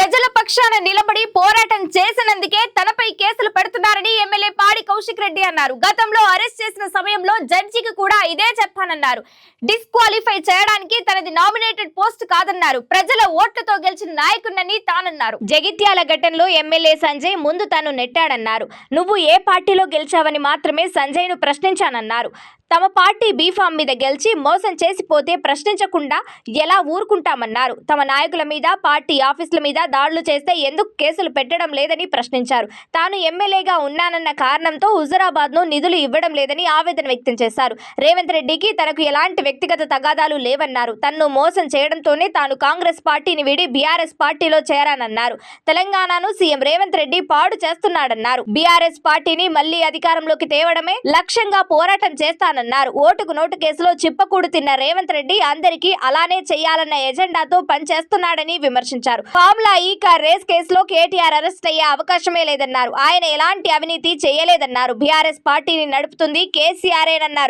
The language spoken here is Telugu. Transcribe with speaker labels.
Speaker 1: ప్రజల పక్షాన నిలబడి పోరాటం చేసినందుకే తనపై కేసులు రెడ్డి అన్నారు. గతంలో అరెస్ట్ చేసిన సమయంలో జడ్జికి కూడా ఇదే చెప్పానన్నారు. డిస్క్వాలిఫై చేయడానికి తనది నామినేటెడ్ పోస్ట్ కాదన్నారు. ప్రజల ఓట్లతో గెలిచిన నాయకుడిని తానన్నారు. జగిత్యాల ఘటనలో ఎమ్మెల్యే సంజయ్ ముందు తాను నెట్టాడన్నారు. నువ్వు ఏ పార్టీలో గెలిచావని మాత్రమే సంజయ్ను ప్రశ్నించానన్నారు. తమ పార్టీ బీఫామ్ మీద గెలిచి మోసం చేసిపోతే ప్రశ్నించకుండా ఎలా ఊరుకుంటామన్నారు. తమ నాయకుల మీద పార్టీ ఆఫీసుల మీద దాడులు చేస్తే ఎందుకు కేసులు పెట్టడం లేదని ప్రశ్నించారు. తాను ఎమ్మెల్యేగా ఉన్నానన్న కారణంతో హుజరాబాద్ను నిధులు ఇవ్వడం లేదని ఆవేదన వ్యక్తం చేశారు. రేవంత్ రెడ్డికి తనకు ఎలాంటి వ్యక్తిగత తగాదాలు లేవన్నారు. తన్ను మోసం చేయడంతోనే తాను కాంగ్రెస్ పార్టీని వీడి బీఆర్ఎస్ పార్టీలో చేరానన్నారు. తెలంగాణను సీఎం రేవంత్ రెడ్డి పాడు చేస్తున్నాడన్నారు. బీఆర్ఎస్ పార్టీని మళ్ళీ అధికారంలోకి తేవడమే లక్ష్యంగా పోరాటం చేస్తానన్నారు. ఓటుకు నోటు కేసులో చిప్పకూడు తిన్న రేవంత్ రెడ్డి అందరికీ అలానే చేయాలన్న ఎజెండాతో పనిచేస్తున్నాడని విమర్శించారు. కామ్లా ఈ కార్ రేస్ కేసులో కేటీఆర్ అరెస్ట్ అయ్యే అవకాశమే లేదన్నారు. ఆయన ఎలాంటి అవినీతి చేయలేదన్నారు. బీఆర్ఎస్ పార్టీని నడుపుతుంది. కేసీఆర్ఏనన్నారు